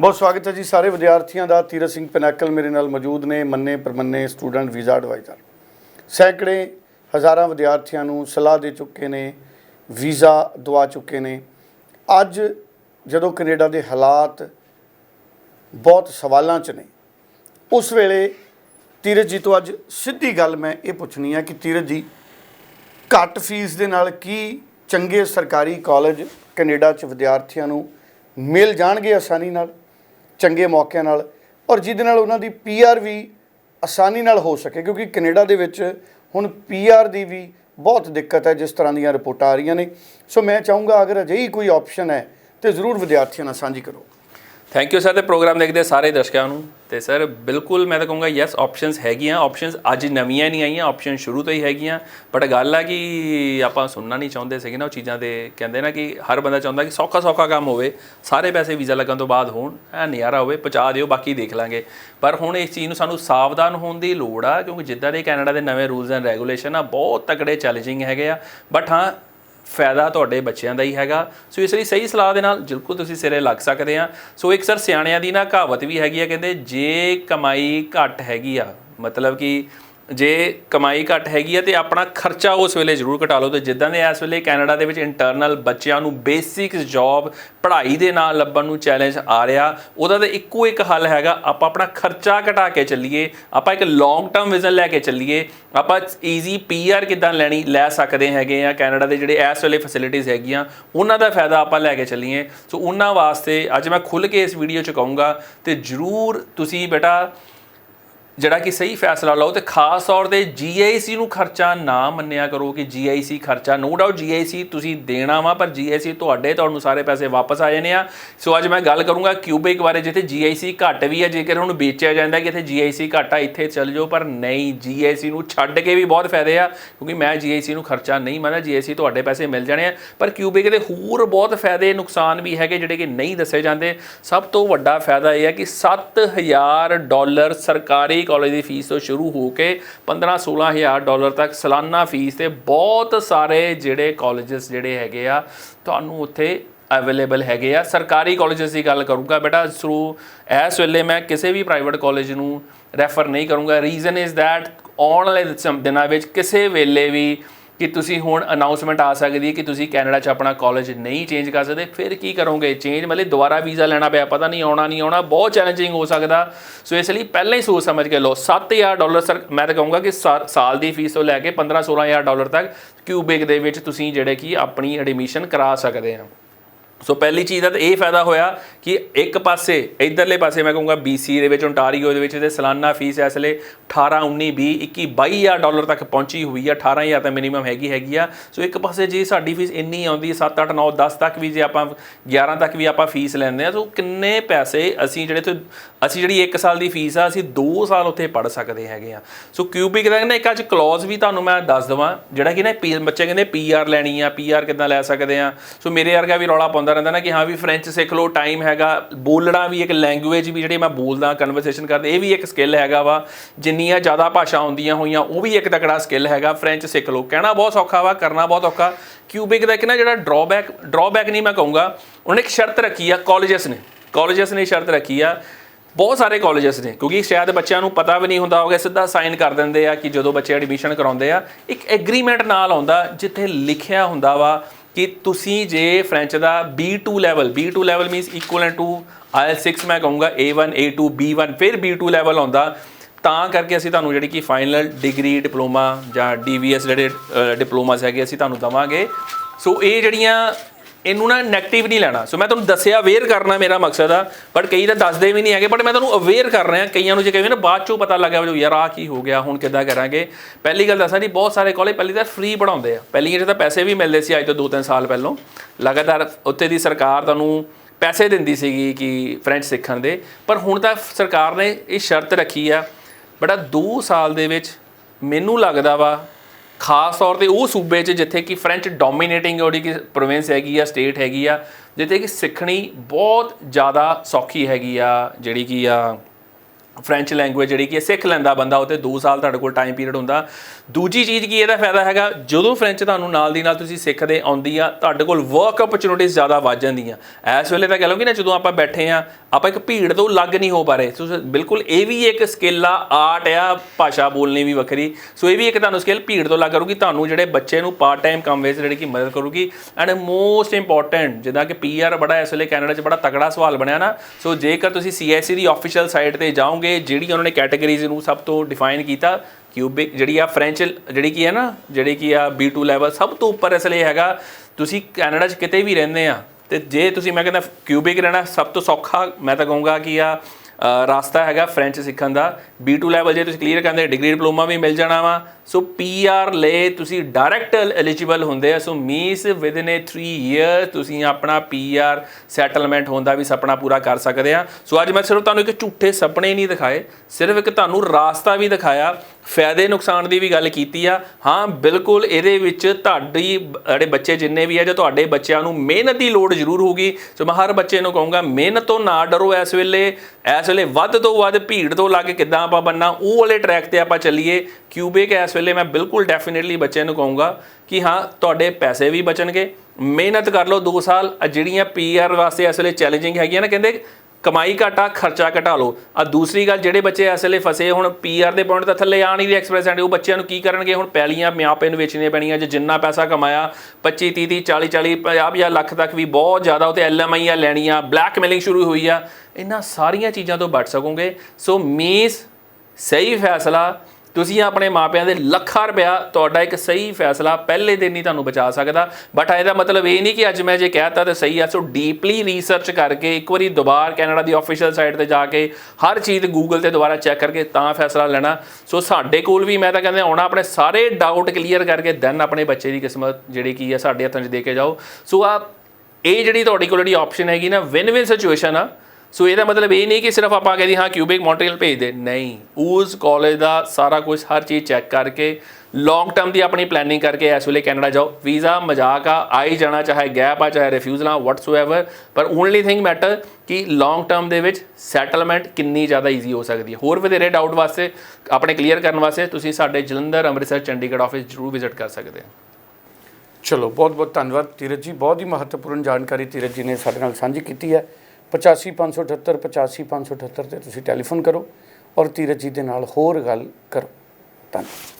ਬਹੁਤ ਸਵਾਗਤ ਹੈ ਜੀ ਸਾਰੇ ਵਿਦਿਆਰਥੀਆਂ ਦਾ। ਤੀਰਥ ਸਿੰਘ ਪਿਨਾਕਲ ਮੇਰੇ ਨਾਲ ਮੌਜੂਦ ਨੇ, ਮੰਨੇ ਪਰਮੰਨੇ ਸਟੂਡੈਂਟ ਵੀਜ਼ਾ ਐਡਵਾਈਜ਼ਰ। ਸੈਂਕੜੇ ਹਜ਼ਾਰਾਂ ਵਿਦਿਆਰਥੀਆਂ ਨੂੰ ਸਲਾਹ ਦੇ ਚੁੱਕੇ ਨੇ, ਵੀਜ਼ਾ ਦਵਾ ਚੁੱਕੇ ਨੇ। ਅੱਜ ਜਦੋਂ ਕੈਨੇਡਾ ਦੇ ਹਾਲਾਤ ਬਹੁਤ ਸਵਾਲਾਂ 'ਚ ਨੇ, ਉਸ ਵੇਲੇ ਤੀਰਥ ਜੀ ਤੋਂ ਅੱਜ ਸਿੱਧੀ ਗੱਲ ਮੈਂ ਇਹ ਪੁੱਛਣੀ ਹੈ ਕਿ ਤੀਰਥ ਜੀ, ਘੱਟ ਫੀਸ ਦੇ ਨਾਲ ਕੀ ਚੰਗੇ ਸਰਕਾਰੀ ਕਾਲਜ ਕੈਨੇਡਾ 'ਚ ਵਿਦਿਆਰਥੀਆਂ ਨੂੰ ਮਿਲ ਜਾਣਗੇ ਆਸਾਨੀ ਨਾਲ? ਚੰਗੇ ਮੌਕਿਆਂ ਨਾਲ ਔਰ ਜਿਹਦੇ ਨਾਲ ਉਹਨਾਂ ਦੀ ਪੀਆਰ ਵੀ ਆਸਾਨੀ ਨਾਲ ਹੋ ਸਕੇ, ਕਿਉਂਕਿ ਕੈਨੇਡਾ ਦੇ ਵਿੱਚ ਹੁਣ ਪੀਆਰ ਦੀ ਵੀ ਬਹੁਤ ਦਿੱਕਤ ਹੈ, ਜਿਸ ਤਰ੍ਹਾਂ ਦੀਆਂ ਰਿਪੋਰਟਾਂ ਆ ਰਹੀਆਂ ਨੇ। ਸੋ ਮੈਂ ਚਾਹੂੰਗਾ ਅਗਰ ਅਜਿਹੀ ਕੋਈ ਆਪਸ਼ਨ ਹੈ, ਤੇ ਜ਼ਰੂਰ ਵਿਦਿਆਰਥੀਆਂ ਨਾਲ ਸਾਂਝੀ ਕਰੋ। ਥੈਂਕ ਯੂ ਸਰ ਤੇ ਪ੍ਰੋਗਰਾਮ ਦੇਖਦੇ ਸਾਰੇ ਦਰਸ਼ਕਾਂ ਨੂੰ। ਤੇ ਸਰ ਬਿਲਕੁਲ ਮੈਂ ਤਾਂ ਕਹੂੰਗਾ ਯੈਸ ਆਪਸ਼ਨਸ ਹੈਗੀਆਂ। ਆਪਸ਼ਨਸ ਅੱਜ ਨਵੀਆਂ ਨਹੀਂ ਆਈਆਂ ਆਪਸ਼ਨ ਸ਼ੁਰੂ ਤੋਂ ਹੀ ਹੈਗੀਆਂ। ਬਟ ਗੱਲ ਆ ਕਿ ਆਪਾਂ ਸੁਣਨਾ ਨਹੀਂ ਚਾਹੁੰਦੇ ਸੀਗੇ ਨਾ ਉਹ ਚੀਜ਼ਾਂ ਦੇ। ਕਹਿੰਦੇ ਨਾ ਕਿ ਹਰ ਬੰਦਾ ਚਾਹੁੰਦਾ ਕਿ ਸੌਖਾ ਸੌਖਾ ਕੰਮ ਹੋਵੇ। ਸਾਰੇ ਪੈਸੇ ਵੀਜ਼ਾ ਲੱਗਣ ਤੋਂ ਬਾਅਦ ਹੋਣ, ਐ ਨਜ਼ਾਰਾ ਹੋਵੇ, ਪਹੁੰਚਾ ਦਿਓ, ਬਾਕੀ ਦੇਖ ਲਾਂਗੇ। ਪਰ ਹੁਣ ਇਸ ਚੀਜ਼ ਨੂੰ ਸਾਨੂੰ ਸਾਵਧਾਨ ਹੋਣ ਦੀ ਲੋੜ ਆ, ਕਿਉਂਕਿ ਜਿੱਦਾਂ ਦੇ ਕੈਨੇਡਾ ਦੇ ਨਵੇਂ ਰੂਲਸ ਐਂਡ ਰੈਗੂਲੇਸ਼ਨ ਆ, ਬਹੁਤ ਤਕੜੇ ਚੈਲੰਜਿੰਗ ਹੈਗੇ ਆ। ਬਟ ਹਾਂ ਫਾਇਦਾ ਤੁਹਾਡੇ ਬੱਚਿਆਂ ਦਾ ਹੀ ਹੈਗਾ। ਸੋ ਇਸ ਲਈ ਸਹੀ ਸਲਾਹ ਦੇ ਨਾਲ ਬਿਲਕੁਲ ਤੁਸੀਂ ਸਿਰੇ ਲੱਗ ਸਕਦੇ ਆ। ਸੋ ਇੱਕ ਸਰ ਸਿਆਣਿਆਂ ਦੀ ਨਾ ਕਹਾਵਤ ਵੀ ਹੈਗੀ ਆ, ਕਹਿੰਦੇ, ਜੇ ਕਮਾਈ ਘੱਟ ਹੈਗੀ ਆ, ਮਤਲਬ ਕਿ ਜੇ ਕਮਾਈ ਘੱਟ ਹੈਗੀ ਆ ਤੇ ਆਪਣਾ ਖਰਚਾ ਉਸ ਵੇਲੇ ਜ਼ਰੂਰ ਘਟਾ ਲਓ ਤੇ ਜਿੱਦਾਂ ਦੇ ਇਸ ਵੇਲੇ ਕੈਨੇਡਾ ਦੇ ਵਿੱਚ ਇੰਟਰਨਲ ਬੱਚਿਆਂ ਨੂੰ ਬੇਸਿਕ ਜੌਬ ਪੜ੍ਹਾਈ ਦੇ ਨਾਲ ਲੱਭਣ ਨੂੰ ਚੈਲੰਜ ਆ ਰਿਹਾ, ਉਹਦਾ ਤਾਂ ਇੱਕੋ ਇੱਕ ਹੱਲ ਹੈਗਾ, ਆਪਾਂ ਆਪਣਾ ਖਰਚਾ ਘਟਾ ਕੇ ਚੱਲੀਏ, ਆਪਾਂ ਇੱਕ ਲੌਂਗ ਟਰਮ ਵਿਜ਼ਨ ਲੈ ਕੇ ਚੱਲੀਏ, ਆਪਾਂ ਈਜ਼ੀ ਪੀਆਰ ਕਿਦਾਂ ਲੈਣੀ ਲੈ ਸਕਦੇ ਹੈਗੇ ਆ, ਕੈਨੇਡਾ ਦੇ ਜਿਹੜੇ ਇਸ ਵੇਲੇ ਫੈਸਿਲਿਟੀਆਂ ਹੈਗੀਆਂ, ਉਹਨਾਂ ਦਾ ਫਾਇਦਾ ਆਪਾਂ ਲੈ ਕੇ ਚੱਲੀਏ। ਸੋ ਉਹਨਾਂ ਵਾਸਤੇ ਅੱਜ ਮੈਂ ਖੁੱਲ ਕੇ ਇਸ ਵੀਡੀਓ ਚ ਕਹੂੰਗਾ ਤੇ ਜਰੂਰ ਤੁਸੀਂ ਬੇਟਾ ਜਿਹੜਾ ਕਿ ਸਹੀ ਫੈਸਲਾ ਲਓ ਤੇ ਖਾਸ ਤੌਰ ਤੇ GIC ਨੂੰ ਖਰਚਾ ਨਾ ਮੰਨਿਆ ਕਰੋ ਕਿ GIC ਖਰਚਾ ਨੋ ਡਾਊਟ GIC ਤੁਸੀਂ ਦੇਣਾ ਵਾ, ਪਰ GIC ਤੁਹਾਡੇ ਤੁਹਾਨੂੰ ਸਾਰੇ ਪੈਸੇ ਵਾਪਸ ਆ ਜਾਣੇ ਆ। ਸੋ ਅੱਜ ਮੈਂ ਗੱਲ ਕਰੂੰਗਾ ਕਿਊਬਿਕ ਬਾਰੇ, ਜਿੱਥੇ GIC ਘੱਟ ਵੀ ਹੈ ਜੇਕਰ ਉਹਨੂੰ ਵੇਚਿਆ ਜਾਂਦਾ ਕਿ ਇੱਥੇ GIC ਘੱਟ ਆ, ਇੱਥੇ ਚੱਲ ਜਾਓ, ਪਰ ਨਹੀਂ GIC ਨੂੰ ਛੱਡ ਕੇ ਵੀ ਬਹੁਤ ਫਾਇਦੇ ਆ, ਕਿਉਂਕਿ ਮੈਂ GIC ਨੂੰ ਖਰਚਾ ਨਹੀਂ ਮੰਨਦਾ GIC ਤੁਹਾਡੇ ਪੈਸੇ ਮਿਲ ਜਾਣੇ ਆ। ਪਰ ਕਿਊਬਿਕ ਦੇ ਹੋਰ ਬਹੁਤ ਫਾਇਦੇ, ਨੁਕਸਾਨ ਵੀ ਹੈਗੇ, ਜਿਹੜੇ ਕਿ ਨਹੀਂ ਦੱਸੇ ਜਾਂਦੇ। ਸਭ ਤੋਂ ਵੱਡਾ ਫਾਇਦਾ ਇਹ ਹੈ ਕਿ 7000 ਡਾਲਰ ਸਰਕਾਰੀ ਕਾਲਜ ਦੀ ਫੀਸ ਤੋਂ ਸ਼ੁਰੂ ਹੋ ਕੇ 15 16000 ਡਾਲਰ ਤੱਕ ਸਾਲਾਨਾ ਫੀਸ ਤੇ ਬਹੁਤ ਸਾਰੇ ਜਿਹੜੇ ਕਾਲਜਸ ਜਿਹੜੇ ਹੈਗੇ ਆ, ਤੁਹਾਨੂੰ ਉੱਥੇ ਅਵੇਲੇਬਲ ਹੈਗੇ ਆ। ਸਰਕਾਰੀ ਕਾਲਜਸ ਦੀ ਗੱਲ ਕਰੂੰਗਾ ਬੇਟਾ ਥਰੂ ਇਸ ਵੇਲੇ ਮੈਂ ਕਿਸੇ ਵੀ ਪ੍ਰਾਈਵੇਟ ਕਾਲਜ ਨੂੰ ਰੈਫਰ ਨਹੀਂ ਕਰੂੰਗਾ। ਰੀਜ਼ਨ ਇਜ਼ ਥੈਟ ਆਉਣ ਵਾਲੇ ਦਿਨਾਂ ਵਿੱਚ ਕਿਸੇ ਵੇਲੇ ਵੀ ਕਿ ਤੁਸੀਂ ਹੁਣ ਅਨਾਉਂਸਮੈਂਟ ਆ ਸਕਦੀ ਹੈ ਕਿ ਤੁਸੀਂ ਕੈਨੇਡਾ 'ਚ ਆਪਣਾ ਕਾਲਜ ਨਹੀਂ ਚੇਂਜ ਕਰ ਸਕਦੇ। ਫਿਰ ਕੀ ਕਰੋਗੇ? ਚੇਂਜ ਮਤਲਬ ਦੁਬਾਰਾ ਵੀਜ਼ਾ ਲੈਣਾ ਪਿਆ, ਪਤਾ ਨਹੀਂ ਆਉਣਾ ਨਹੀਂ ਆਉਣਾ, ਬਹੁਤ ਚੈਲੰਜਿੰਗ ਹੋ ਸਕਦਾ। ਸੋ ਇਸ ਲਈ ਪਹਿਲਾਂ ਹੀ ਸੋਚ ਸਮਝ ਕੇ ਲਓ 7000 ਡਾਲਰ ਸਰ, ਮੈਂ ਤਾਂ ਕਹੂੰਗਾ ਕਿ ਸਾ- ਸਾਲ ਦੀ ਫੀਸ ਤੋਂ ਲੈ ਕੇ 15 16000 ਡਾਲਰ ਤੱਕ ਕਿਊਬਿਕ ਦੇ ਵਿੱਚ ਤੁਸੀਂ ਜਿਹੜੇ ਕਿ ਆਪਣੀ ਐਡਮਿਸ਼ਨ ਕਰਾ ਸਕਦੇ ਆ ਸੋ ਪਹਿਲੀ ਚੀਜ਼ ਦਾ ਤਾਂ ਇਹ ਫਾਇਦਾ ਹੋਇਆ ਕਿ ਇੱਕ ਪਾਸੇ, ਇਧਰਲੇ ਪਾਸੇ ਮੈਂ ਕਹੂੰਗਾ BC ਦੇ ਵਿੱਚ ਓਨਟਾਰੀਓ ਦੇ ਵਿੱਚ, ਇਹਦੇ ਸਾਲਾਨਾ ਫੀਸ ਇਸ ਵੇਲੇ 18 19 20 21 22000 ਡਾਲਰ ਤੱਕ ਪਹੁੰਚੀ ਹੋਈ ਆ 18000 ਤਾਂ ਮਿਨੀਮਮ ਹੈਗੀ ਹੈਗੀ ਆ। ਸੋ ਇੱਕ ਪਾਸੇ ਜੇ ਸਾਡੀ ਫੀਸ ਇੰਨੀ ਆਉਂਦੀ 7 8 9 10 ਤੱਕ ਵੀ ਜੇ ਆਪਾਂ 11 ਤੱਕ ਵੀ ਆਪਾਂ ਫੀਸ ਲੈਂਦੇ ਆ ਸੋ ਕਿੰਨੇ ਪੈਸੇ ਅਸੀਂ ਜਿਹੜੇ ਤੋਂ ਅਸੀਂ ਜਿਹੜੀ 1 ਸਾਲ ਦੀ ਫੀਸ ਆ, ਅਸੀਂ 2 ਸਾਲ ਉੱਥੇ ਪੜ ਸਕਦੇ ਹੈਗੇ ਆ। ਸੋ ਕਿਊਬਿਕ ਦਾ ਨਾ ਇੱਕ ਅੱਜ ਕਲੌਜ਼ ਵੀ ਤੁਹਾਨੂੰ ਮੈਂ ਦੱਸ ਦਵਾਂ, ਜਿਹੜਾ ਕਿ ਨਾ ਪੀ- ਬੱਚੇ ਕਹਿੰਦੇ ਪੀਆਰ ਲੈਣੀ ਆ ਪੀਆਰ ਕਿੱਦਾਂ ਲੈ ਸਕਦੇ ਆ। ਸੋ ਮੇਰੇ ਵਰਗਾ ਵੀ ਰੌਲਾ ਪਾਉਂਦਾ ਰਹਿੰਦਾ ਨਾ ਕਿ ਹਾਂ ਵੀ ਫ੍ਰੈਂਚ ਸਿੱਖ ਲਓ ਟਾਈਮ ਹੈਗਾ। ਬੋਲਣਾ ਵੀ ਇੱਕ ਲੈਂਗੁਏਜ ਵੀ ਜਿਹੜੀ ਮੈਂ ਬੋਲਦਾ ਕਨਵਰਸੇਸ਼ਨ ਕਰਦੇ, ਇਹ ਵੀ ਇੱਕ ਸਕਿੱਲ ਹੈਗਾ ਵਾ। ਜਿੰਨੀਆਂ ਜ਼ਿਆਦਾ ਭਾਸ਼ਾ ਆਉਂਦੀਆਂ ਹੋਈਆਂ, ਉਹ ਵੀ ਇੱਕ ਤਕੜਾ ਸਕਿੱਲ ਹੈਗਾ ਫ੍ਰੈਂਚ ਸਿੱਖ ਲਓ। ਕਹਿਣਾ ਬਹੁਤ ਸੌਖਾ ਵਾ, ਕਰਨਾ ਬਹੁਤ ਔਖਾ। ਕਿਊਬਿਕ ਦਾ ਇੱਕ ਨਾ ਜਿਹੜਾ ਡਰਾਬੈਕ ਡਰਾਬੈਕ ਨਹੀਂ ਮੈਂ ਕਹੂੰਗਾ, ਉਹਨੇ ਇੱਕ ਸ਼ਰਤ ਰੱਖੀ ਆ ਕਾਲਜਸ ਨੇ। ਕਾਲਜਸ ਨੇ ਸ਼ਰਤ ਰੱਖੀ ਆ। ਬਹੁਤ ਸਾਰੇ ਕਾਲਜਸ ਨੇ, ਕਿਉਂਕਿ ਸ਼ਾਇਦ ਬੱਚਿਆਂ ਨੂੰ ਪਤਾ ਵੀ ਨਹੀਂ ਹੁੰਦਾ ਹੋਗਾ ਸਿੱਧਾ ਸਾਈਨ ਕਰ ਦਿੰਦੇ ਆ ਕਿ ਜਦੋਂ ਬੱਚੇ ਐਡਮਿਸ਼ਨ ਕਰਾਉਂਦੇ ਆ, ਇੱਕ ਐਗਰੀਮੈਂਟ ਨਾਲ ਆਉਂਦਾ, ਜਿੱਥੇ ਲਿਖਿਆ ਹੁੰਦਾ ਵਾ ਕਿ ਤੁਸੀਂ ਜੇ ਫ੍ਰੈਂਚ ਦਾ B2 level B2 level means equivalent to IELTS 6 ਮੈਂ ਕਹੂੰਗਾ A1 A2 B1 ਫਿਰ B2 ਲੈਵਲ ਆਉਂਦਾ, ਤਾਂ ਕਰਕੇ ਅਸੀਂ ਤੁਹਾਨੂੰ ਜਿਹੜੀ ਕਿ ਫਾਈਨਲ ਡਿਗਰੀ ਡਿਪਲੋਮਾ ਜਾਂ DVS ਜਿਹੜੇ ਡਿਪਲੋਮਾਸ ਹੈਗੇ, ਅਸੀਂ ਤੁਹਾਨੂੰ ਦਵਾਂਗੇ। ਸੋ ਇਹ ਜਿਹੜੀਆਂ ਇਹਨੂੰ ਨਾ 네ਗੇਟਿਵ ਨਹੀਂ ਲੈਣਾ। ਸੋ ਮੈਂ ਤੁਹਾਨੂੰ ਦੱਸਿਆ ਅਵੇਅਰ ਕਰਨਾ ਮੇਰਾ ਮਕਸਦ ਆ ਬਟ ਕਈ ਤਾਂ ਦੱਸਦੇ ਵੀ ਨਹੀਂ ਹੈਗੇ ਬਟ ਮੈਂ ਤੁਹਾਨੂੰ ਅਵੇਅਰ ਕਰ ਰਿਹਾ, ਕਈਆਂ ਨੂੰ ਜੇ ਕਹੇ ਨਾ, ਬਾਅਦ ਚੋਂ ਪਤਾ ਲੱਗਿਆ ਵੀ ਯਾਰ ਆ ਕੀ ਹੋ ਗਿਆ, ਹੁਣ ਕਿੱਦਾਂ ਕਰਾਂਗੇ। ਪਹਿਲੀ ਗੱਲ ਦੱਸਾਂ ਜੀ, ਬਹੁਤ ਸਾਰੇ ਕਾਲਜ ਪਹਿਲੀ ਤਾਂ ਫ੍ਰੀ ਪੜਾਉਂਦੇ ਆ। ਪਹਿਲੀ ਜਿਹੜੇ ਤਾਂ ਪੈਸੇ ਵੀ ਮਿਲਦੇ ਸੀ ਅੱਜ ਤੋਂ 2-3 ਸਾਲ ਪਹਿਲਾਂ। ਲਗਾਤਾਰ ਉੱਥੇ ਦੀ ਸਰਕਾਰ ਤੁਹਾਨੂੰ ਪੈਸੇ ਦਿੰਦੀ ਸੀਗੀ ਕਿ ਫ੍ਰੈਂਚ ਸਿੱਖਣ ਦੇ, ਪਰ ਹੁਣ ਤਾਂ ਸਰਕਾਰ ਨੇ ਇਹ ਸ਼ਰਤ ਰੱਖੀ ਆ। ਬੜਾ 2 ਸਾਲ ਦੇ ਵਿੱਚ ਮੈਨੂੰ ਲੱਗਦਾ ਵਾ ਖਾਸ ਤੌਰ ਤੇ ਉਹ ਸੂਬੇ 'ਚ ਜਿੱਥੇ ਕਿ ਫ੍ਰੈਂਚ ਡੋਮੀਨੇਟਿੰਗ ਉਹਦੀ ਕਿ ਪ੍ਰੋਵਿੰਸ ਹੈਗੀ ਆ ਸਟੇਟ ਹੈਗੀ ਆ, ਜਿੱਥੇ ਕਿ ਸਿੱਖਣੀ ਬਹੁਤ ਜ਼ਿਆਦਾ ਸੌਖੀ ਹੈਗੀ ਆ, ਜਿਹੜੀ ਕਿ ਆ ਫ੍ਰੈਂਚ ਲੈਂਗੁਏਜ ਜਿਹੜੀ ਕਿ ਸਿੱਖ ਲੈਂਦਾ ਬੰਦਾ, ਉਹ ਤੇ 2 ਸਾਲ ਤੁਹਾਡੇ ਕੋਲ ਟਾਈਮ ਪੀਰੀਅਡ ਹੁੰਦਾ। ਦੂਜੀ ਚੀਜ਼ ਕੀ ਇਹਦਾ ਫਾਇਦਾ ਹੈਗਾ? ਜਦੋਂ ਫ੍ਰੈਂਚ ਤੁਹਾਨੂੰ ਨਾਲ ਦੀ ਨਾਲ ਤੁਸੀਂ ਸਿੱਖਦੇ ਆਉਂਦੀ ਆ, ਤੁਹਾਡੇ ਕੋਲ ਵਰਕ ਓਪਰਚੁਨਿਟੀਜ਼ ਜ਼ਿਆਦਾ ਵੱਧ ਜਾਂਦੀਆਂ। ਇਸ ਵੇਲੇ ਤਾਂ ਕਹ ਲਓ ਕਿ ਨਾ, ਜਦੋਂ ਆਪਾਂ ਬੈਠੇ ਆ, ਆਪਾਂ ਇੱਕ ਭੀੜ ਤੋਂ ਲੱਗ ਨਹੀਂ ਹੋ ਪਾ ਰਹੇ। ਸੋ ਬਿਲਕੁਲ ਇਹ ਵੀ ਇੱਕ ਸਕਿੱਲ ਆ ਆਰਟ ਆ, ਭਾਸ਼ਾ ਬੋਲਣੀ ਵੀ ਵੱਖਰੀ। ਸੋ ਇਹ ਵੀ ਇੱਕ ਤੁਹਾਨੂੰ ਸਕਿੱਲ ਭੀੜ ਤੋਂ ਲੱਗ ਕਰੂਗੀ, ਤੁਹਾਨੂੰ ਜਿਹੜੇ ਬੱਚੇ ਨੂੰ ਪਾਰਟ ਟਾਈਮ ਕੰਮ ਵਿੱਚ ਜਿਹੜੀ ਕਿ ਮਦਦ ਕਰੂਗੀ। ਐਂਡ ਮੋਸਟ ਇੰਪੋਰਟੈਂਟ ਜਿੱਦਾਂ ਕਿ ਪੀਆਰ ਬੜਾ ਇਸ ਵੇਲੇ ਕੈਨੇਡਾ 'ਚ ਬੜਾ ਤਕੜਾ ਸਵਾਲ ਬਣਿਆ ਨਾ। ਸੋ ਜੇਕਰ ਤੁਸੀਂ ਸੀਐਸਸੀ ਦੀ ਆਫੀਸ਼ੀਅਲ ਸਾਈਟ ਤੇ ਜਾਓਗੇ ਜਿਹੜੀ ਉਹਨਾਂ ਨੇ ਕੈਟਾਗਰੀਜ਼ ਨੂੰ ਸਭ ਤੋਂ ਡਿਫਾਈਨ ਕੀਤਾ ਕਿਊਬਿਕ ਜਿਹੜੀ ਆ ਫ੍ਰੈਂਚ ਜਿਹੜੀ ਕੀ ਹੈ ਨਾ ਜਿਹੜੀ ਕੀ ਆ B2 ਲੈਵਲ ਸਭ ਤੋਂ ਉੱਪਰ ਇਸ ਲਈ ਹੈਗਾ ਤੁਸੀਂ ਕੈਨੇਡਾ 'ਚ ਕਿਤੇ ਵੀ ਰਹਿੰਦੇ ਆ ਤੇ ਜੇ ਤੁਸੀਂ ਮੈਂ ਕਹਿੰਦਾ ਕਿਊਬਿਕ ਰਹਿਣਾ ਸਭ ਤੋਂ ਸੌਖਾ ਮੈਂ ਤਾਂ ਕਹੂੰਗਾ ਕਿ ਆ ਅ, ਰਾਸਤਾ ਹੈਗਾ ਫ੍ਰੈਂਚ ਸਿੱਖਣ ਦਾ B2 ਲੈਵਲ ਜੇ ਤੁਸੀਂ ਕਲੀਅਰ ਕਰਦੇ ਡਿਗਰੀ ਡਿਪਲੋਮਾ ਵੀ ਮਿਲ ਜਾਣਾ ਵਾ ਸੋ PR ਲਈ ਤੁਸੀਂ ਡਾਇਰੈਕਟ ਐਲੀਜੀਬਲ ਹੁੰਦੇ ਆ। ਸੋ ਮੀਸ ਵਿਦਨ ਏ 3 ਇਅਰ ਤੁਸੀਂ ਆਪਣਾ PR ਸੈਟਲਮੈਂਟ ਹੋਣ ਦਾ ਵੀ ਸੁਪਨਾ ਪੂਰਾ ਕਰ ਸਕਦੇ ਆ। ਸੋ ਅੱਜ ਮੈਂ ਸਿਰਫ ਤੁਹਾਨੂੰ ਇੱਕ ਝੂਠੇ ਸੁਪਨੇ ਨਹੀਂ ਦਿਖਾਏ, ਸਿਰਫ ਇੱਕ ਤੁਹਾਨੂੰ ਰਾਸਤਾ ਵੀ ਦਿਖਾਇਆ, ਫਾਇਦੇ ਨੁਕਸਾਨ ਦੀ ਵੀ ਗੱਲ ਕੀਤੀ ਆ। ਹਾਂ, ਬਿਲਕੁਲ ਇਹਦੇ ਵਿੱਚ ਤੁਹਾਡੀ ਜਿਹੜੇ ਬੱਚੇ ਜਿੰਨੇ ਵੀ ਆ ਜਾਂ ਤੁਹਾਡੇ ਬੱਚਿਆਂ ਨੂੰ ਮਿਹਨਤ ਦੀ ਲੋੜ ਜ਼ਰੂਰ ਹੋਊਗੀ। ਸੋ ਮੈਂ ਹਰ ਬੱਚੇ ਨੂੰ ਕਹੂੰਗਾ, ਮਿਹਨਤ ਤੋਂ ਨਾ ਡਰੋ ਇਸ ਵੇਲੇ। ਇਸ ਵੇਲੇ ਵੱਧ ਤੋਂ ਵੱਧ ਭੀੜ ਤੋਂ ਲੱਗ ਕਿੱਦਾਂ ਆਪਾਂ ਬੰਨਾ, ਉਹ ਵਾਲੇ ਟਰੈਕ ਤੇ ਆਪਾਂ ਚੱਲੀਏ। ਕਿਊਬਿਕ ਇਸ ਵੇਲੇ ਮੈਂ ਬਿਲਕੁਲ ਡੈਫੀਨਿਟਲੀ ਬੱਚਿਆਂ ਨੂੰ ਕਹੂੰਗਾ ਕਿ ਹਾਂ, ਤੁਹਾਡੇ ਪੈਸੇ ਵੀ ਬਚਣਗੇ। ਮਿਹਨਤ ਕਰ ਲਓ 2 ਸਾਲ ਆ ਜਿਹੜੀਆਂ ਪੀਆਰ ਵਾਸਤੇ ਇਸ ਵੇਲੇ ਚੈਲੰਜਿੰਗ ਹੈਗੀਆਂ ਨਾ, ਕਹਿੰਦੇ ਕਮਾਈ ਘਟਾ, ਖਰਚਾ ਘਟਾ ਲਓ। ਆ ਦੂਸਰੀ ਗੱਲ, ਜਿਹੜੇ ਬੱਚੇ ਇਸ ਵੇਲੇ ਫਸੇ ਹੁਣ ਪੀਆਰ ਦੇ ਪੁਆਇੰਟ ਤਾਂ ਥੱਲੇ ਆ ਨਹੀਂ ਰਹੀ ਐਕਸਪ੍ਰੈਸ ਐਂਡ ਉਹ ਬੱਚਿਆਂ ਨੂੰ ਕੀ ਕਰਨਗੇ? ਹੁਣ ਪੈਲੀਆਂ ਮਿਆਪੇ ਨੂੰ ਵੇਚਣੀਆਂ ਪੈਣੀਆਂ, ਜੇ ਜਿੰਨਾ ਪੈਸਾ ਕਮਾਇਆ 25 30 30 40 40 50 ਜਾਂ ਲੱਖ ਤੱਕ ਵੀ ਬਹੁਤ ਜ਼ਿਆਦਾ ਉਹ ਤੇ ਐਲਐਮਆਈ ਲੈਣੀਆਂ ਬਲੈਕਮੇਲਿੰਗ ਸ਼ੁਰੂ ਹੋਈ ਆ। ਇਹਨਾਂ ਸਾਰੀਆਂ ਚੀਜ਼ਾਂ ਤੋਂ ਬਚ ਸਕੋਗੇ। ਸੋ ਮੀਸ ਸਹੀ ਫੈਸਲਾ। ਤੁਸੀਂ ਆਪਣੇ ਮਾਪਿਆਂ ਦੇ ਲੱਖਾਂ ਰੁਪਇਆ ਤੁਹਾਡਾ ਇੱਕ ਸਹੀ ਫੈਸਲਾ ਪਹਿਲੇ ਦਿਨ ਹੀ ਤੁਹਾਨੂੰ ਬਚਾ ਸਕਦਾ। ਬਟ ਇਹਦਾ ਮਤਲਬ ਇਹ ਨਹੀਂ ਕਿ ਅੱਜ ਮੈਂ ਜੇ ਕਹਿਤਾ ਤਾਂ ਸਹੀ ਆ। ਸੋ ਡੀਪਲੀ ਰਿਸਰਚ ਕਰਕੇ ਇੱਕ ਵਾਰੀ ਦੁਬਾਰਾ ਕੈਨੇਡਾ ਦੀ ਆਫੀਸ਼ੀਅਲ ਸਾਈਟ ਤੇ ਜਾ ਕੇ ਹਰ ਚੀਜ਼ ਗੂਗਲ ਤੇ ਦੁਬਾਰਾ ਚੈੱਕ ਕਰਕੇ ਤਾਂ ਫੈਸਲਾ ਲੈਣਾ। ਸੋ ਸਾਡੇ ਕੋਲ ਵੀ ਮੈਂ ਤਾਂ ਕਹਿੰਦਾ ਆਉਣਾ ਆਪਣੇ ਸਾਰੇ ਡਾਊਟ ਕਲੀਅਰ ਕਰਕੇ ਦੈਨ ਆਪਣੇ ਬੱਚੇ ਦੀ ਕਿਸਮਤ ਜਿਹੜੀ ਕੀ ਆ, ਸਾਡੇ ਹੱਥਾਂ 'ਚ ਦੇ ਕੇ ਜਾਓ। ਸੋ ਆ, ਇਹ ਜਿਹੜੀ ਤੁਹਾਡੀ ਕੋਲ ਜਿਹੜੀ ਆਪਸ਼ਨ ਹੈਗੀ ਨਾ ਵਿਨ ਵਿਨ ਸਿਚੁਏਸ਼ਨ ਆ। ਸੋ ਇਹਦਾ ਮਤਲਬ ਇਹ ਨਹੀਂ ਕਿ ਸਿਰਫ ਆਪਾਂ ਕਹਿੰਦੇ ਹਾਂ ਕਿਊਬਿਕ ਮੌਂਟਰੀਅਲ ਭੇਜ ਦੇ, ਨਹੀਂ। ਉਸ ਕਾਲਜ ਦਾ ਸਾਰਾ ਕੁਝ ਹਰ ਚੀਜ਼ ਚੈੱਕ ਕਰਕੇ ਲੌਂਗ ਟਰਮ ਦੀ ਆਪਣੀ ਪਲੈਨਿੰਗ ਕਰਕੇ ਇਸ ਵੇਲੇ ਕੈਨੇਡਾ ਜਾਓ। ਵੀਜ਼ਾ ਮਜ਼ਾਕ ਆ ਆਈ ਜਾਣਾ, ਚਾਹੇ ਗੈਪ ਆ, ਚਾਹੇ ਰਿਫਿਊਜ਼ਲ ਆ ਵਟਸਐਵਰ ਪਰ ਓਨਲੀ ਥਿੰਗ ਮੈਟਰ ਕਿ ਲੌਂਗ ਟਰਮ ਦੇ ਵਿੱਚ ਸੈਟਲਮੈਂਟ ਕਿੰਨੀ ਜ਼ਿਆਦਾ ਈਜ਼ੀ ਹੋ ਸਕਦੀ ਹੈ। ਹੋਰ ਵਧੇਰੇ ਡਾਊਟ ਵਾਸਤੇ, ਆਪਣੇ ਕਲੀਅਰ ਕਰਨ ਵਾਸਤੇ ਤੁਸੀਂ ਸਾਡੇ ਜਲੰਧਰ, ਅੰਮ੍ਰਿਤਸਰ, ਚੰਡੀਗੜ੍ਹ ਆਫਿਸ ਜ਼ਰੂਰ ਵਿਜ਼ਿਟ ਕਰ ਸਕਦੇ ਹੋ। ਚਲੋ ਬਹੁਤ ਬਹੁਤ ਧੰਨਵਾਦ ਧੀਰਜ ਜੀ। ਬਹੁਤ ਹੀ ਮਹੱਤਵਪੂਰਨ ਜਾਣਕਾਰੀ ਧੀਰਜ ਜੀ ਨੇ ਸਾਡੇ ਨਾਲ ਸਾਂਝੀ ਕੀਤੀ ਹੈ। 85578 85578 ਤੇ ਤੁਸੀਂ ਟੈਲੀਫੋਨ ਕਰੋ ਔਰ ਧੀਰਜ ਜੀ ਦੇ ਨਾਲ ਹੋਰ ਗੱਲ ਕਰੋ। ਧੰਨਵਾਦ।